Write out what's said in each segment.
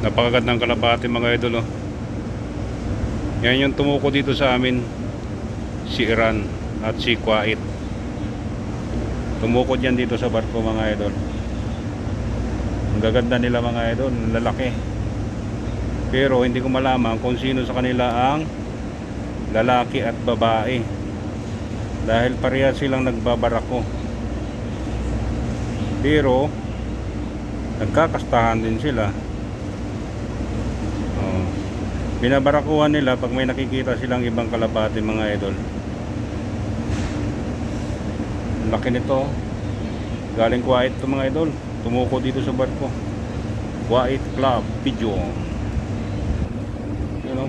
Napakagandang kalapati mga idol oh. Yan yung tumuko dito sa amin. Si Iran at si Kuwait. Tumukod yan dito sa barko mga idol. Ang gaganda nila mga idol, lalaki. Pero hindi ko malaman kung sino sa kanila ang lalaki at babae. Dahil pareha silang nagbabarako. Pero nagkakastahan din sila. Oh. Binabarakuhan nila pag may nakikita silang ibang kalapati mga idol. Laki nito. Galing Kuwait to mga idol. Tumuko dito sa barko. Kuwait Club Pigeon. Yun o.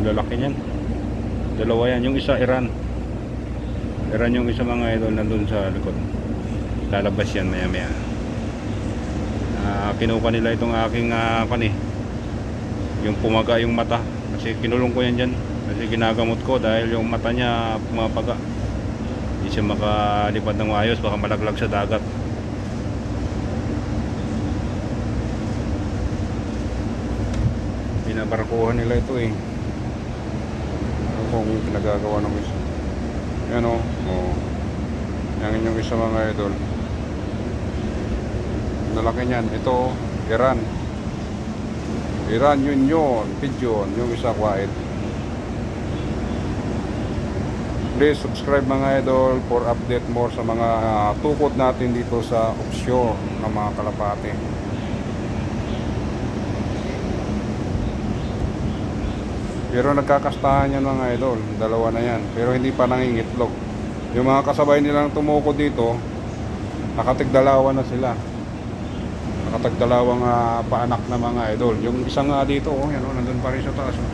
Ang lalaki niyan. Dalawa yan. Yung isa Iran. Iran yung isa mga idol nandun sa likod. Lalabas yan maya maya. Ah, kinuha nila itong aking uh, pani. Yung pumaga yung mata. Kasi kinulong ko yan dyan. Kasi ginagamot ko dahil yung mata niya pumapaga. Hindi siya makalipad ng maayos. Baka malaglag sa dagat. Binabarkuhan nila ito eh. Ano kung pinagagawa ng isa. Yan o. Oh. Yan inyong isa mga idol. Nalaki niyan. Ito, Iran. Iran yun. Pigeon. Yung isa Kuwait. Please subscribe mga idol for update more sa mga ah, tukod natin dito sa offshore ng mga kalapate. Pero nagkakastahan yan mga idol. Dalawa na yan. Pero hindi pa nangingitlog. Yung mga kasabay nilang tumukod dito, nakatigdalawa na sila. Nakatagdalawang uh, paanak na mga idol. Yung isang nga dito, oh, yan, oh, nandun pa rin sa taas. Oh.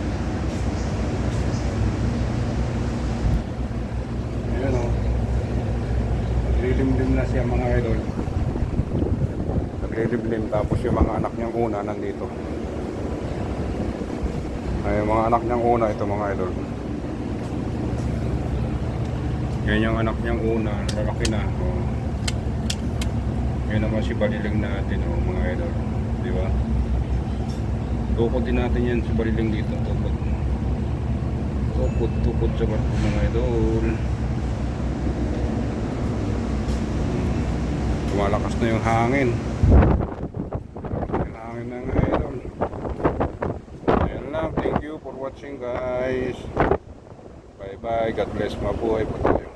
Ayan oh. Naglilimlim na siya mga idol. Naglilimlim tapos yung mga anak niyang una nandito. Ay, mga anak niyang una ito mga idol. Yan yung anak niyang una, lalaki na. Oh. Yan naman si baliling natin, oh, mga idol. Di ba? Tukod din natin yan si baliling dito. Tukod. Tukod, tukod sa barko mga idol. Tumalakas na yung hangin. Yung hangin na nga idol. Ayan lang. Thank you for watching guys. Bye bye. God bless. Mabuhay po tayo.